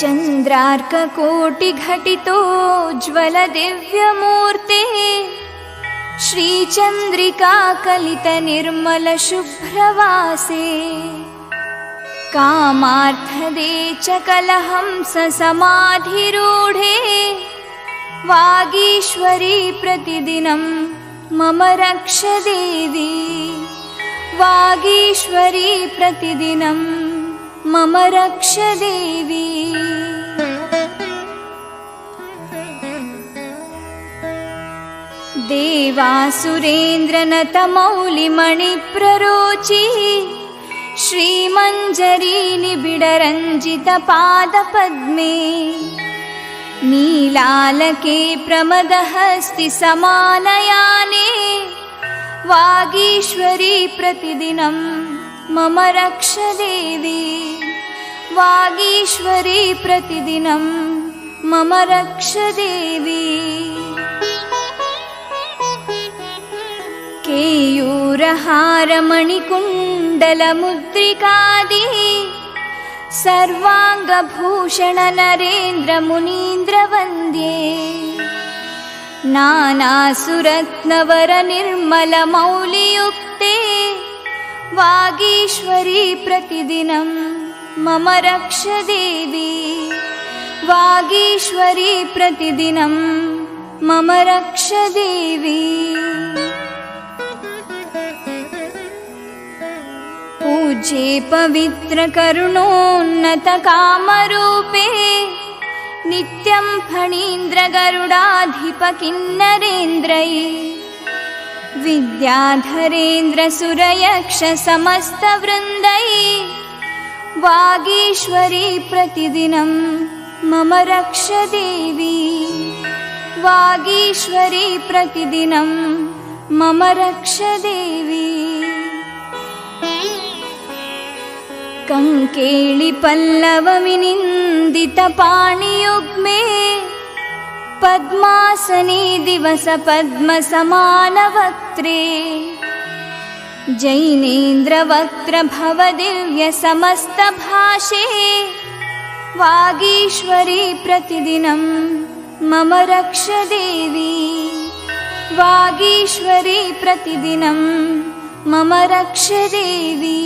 चन्द्रार्ककोटिघटितोज्ज्वलदिव्यमूर्ते श्रीचन्द्रिकाकलितनिर्मलशुभ्रवासे कामार्थदे च कलहंस समाधिरूढे वागीश्वरी प्रतिदिनं मम रक्ष देवी वागीश्वरी प्रतिदिनं मम देवी देवासुरेन्द्रनतमौलिमणिप्ररोचिः श्रीमञ्जरीनिबिडरञ्जितपादपद्मे नीलालके प्रमदहस्ति समानयाने वागीश्वरी प्रतिदिनं मम रक्ष देवी वागीश्वरी प्रतिदिनं मम रक्ष देवी केयूरहारमणिकुण्डलमुद्रिकादि सर्वाङ्गभूषणनरेन्द्रमुनीन्द्रवन्द्ये नानासुरत्नवरनिर्मलमौलियुक्ते वागीश्वरी प्रतिदिनं मम रक्ष देवी वागीश्वरी प्रतिदिनं मम रक्ष देवी। पूज्ये पवित्रकरुणोन्नतकामरूपे नित्यं फणीन्द्रगरुडाधिपकिन्नरेन्द्रै विद्याधरेन्द्रसुरयक्षसमस्तवृन्दै वागीश्वरी प्रतिदिनं मम रक्ष देवी वागीश्वरी प्रतिदिनं मम रक्ष देवी कङ्केळिपल्लवविनिन्दितपाणियुग्मे पद्मासनी दिवसपद्मसमानवक्त्रे जैनेन्द्रवक्त्रभवदिव्यसमस्तभाषे वागीश्वरी प्रतिदिनं मम रक्ष देवी वागीश्वरी प्रतिदिनं मम रक्ष देवी